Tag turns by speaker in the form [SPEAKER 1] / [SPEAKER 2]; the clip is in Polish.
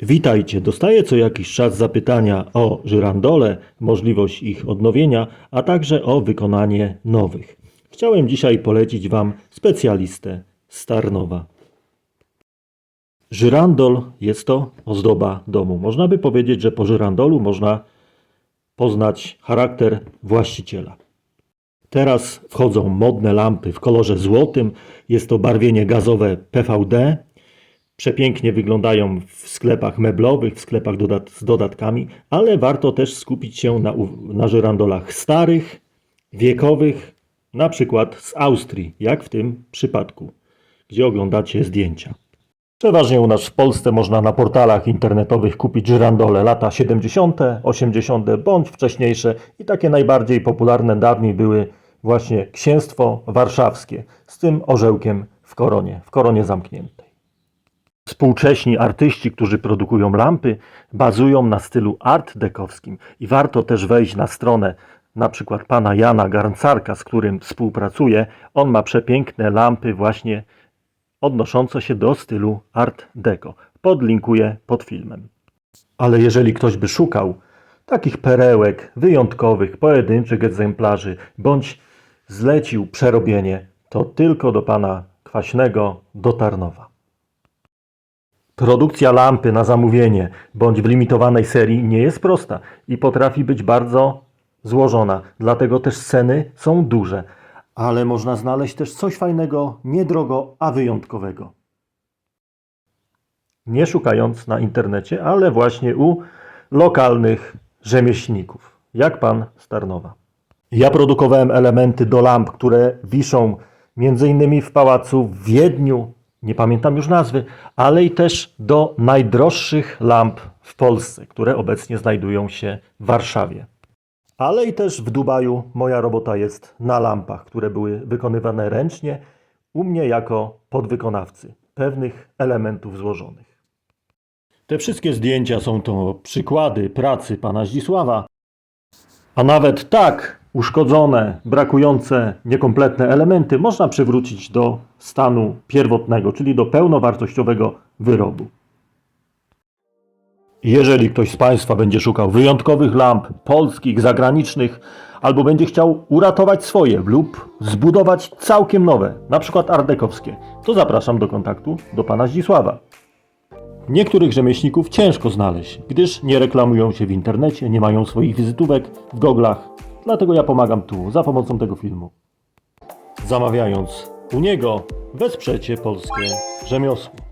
[SPEAKER 1] Witajcie. Dostaję co jakiś czas zapytania o żyrandole, możliwość ich odnowienia, a także o wykonanie nowych. Chciałem dzisiaj polecić Wam specjalistę z Tarnowa. Żyrandol jest to ozdoba domu. Można by powiedzieć, że po żyrandolu można poznać charakter właściciela. Teraz wchodzą modne lampy w kolorze złotym. Jest to barwienie gazowe PVD. Przepięknie wyglądają w sklepach meblowych, w sklepach dodat z dodatkami, ale warto też skupić się na, na żyrandolach starych, wiekowych, na przykład z Austrii, jak w tym przypadku, gdzie oglądacie zdjęcia. Przeważnie u nas w Polsce można na portalach internetowych kupić żyrandole lata 70., 80. bądź wcześniejsze i takie najbardziej popularne dawniej były właśnie księstwo warszawskie z tym orzełkiem w koronie, w koronie zamkniętej. Współcześni artyści, którzy produkują lampy, bazują na stylu art dekowskim i warto też wejść na stronę na przykład pana Jana Garncarka, z którym współpracuję. On ma przepiękne lampy właśnie odnoszące się do stylu art deco. Podlinkuję pod filmem. Ale jeżeli ktoś by szukał takich perełek wyjątkowych, pojedynczych egzemplarzy, bądź zlecił przerobienie, to tylko do pana Kwaśnego do Tarnowa. Produkcja lampy na zamówienie bądź w limitowanej serii nie jest prosta i potrafi być bardzo złożona, dlatego też ceny są duże, ale można znaleźć też coś fajnego, niedrogo, a wyjątkowego. Nie szukając na internecie, ale właśnie u lokalnych rzemieślników, jak pan z Tarnowa. Ja produkowałem elementy do lamp, które wiszą m.in. w pałacu w Wiedniu, nie pamiętam już nazwy, ale i też do najdroższych lamp w Polsce, które obecnie znajdują się w Warszawie. Ale i też w Dubaju moja robota jest na lampach, które były wykonywane ręcznie u mnie jako podwykonawcy pewnych elementów złożonych. Te wszystkie zdjęcia są to przykłady pracy pana Zdzisława, a nawet tak uszkodzone, brakujące, niekompletne elementy można przywrócić do stanu pierwotnego, czyli do pełnowartościowego wyrobu. Jeżeli ktoś z Państwa będzie szukał wyjątkowych lamp, polskich, zagranicznych, albo będzie chciał uratować swoje lub zbudować całkiem nowe, na przykład ardekowskie, to zapraszam do kontaktu do Pana Zdzisława. Niektórych rzemieślników ciężko znaleźć, gdyż nie reklamują się w internecie, nie mają swoich wizytówek w goglach, dlatego ja pomagam tu za pomocą tego filmu. Zamawiając u niego, wesprzecie polskie rzemiosło.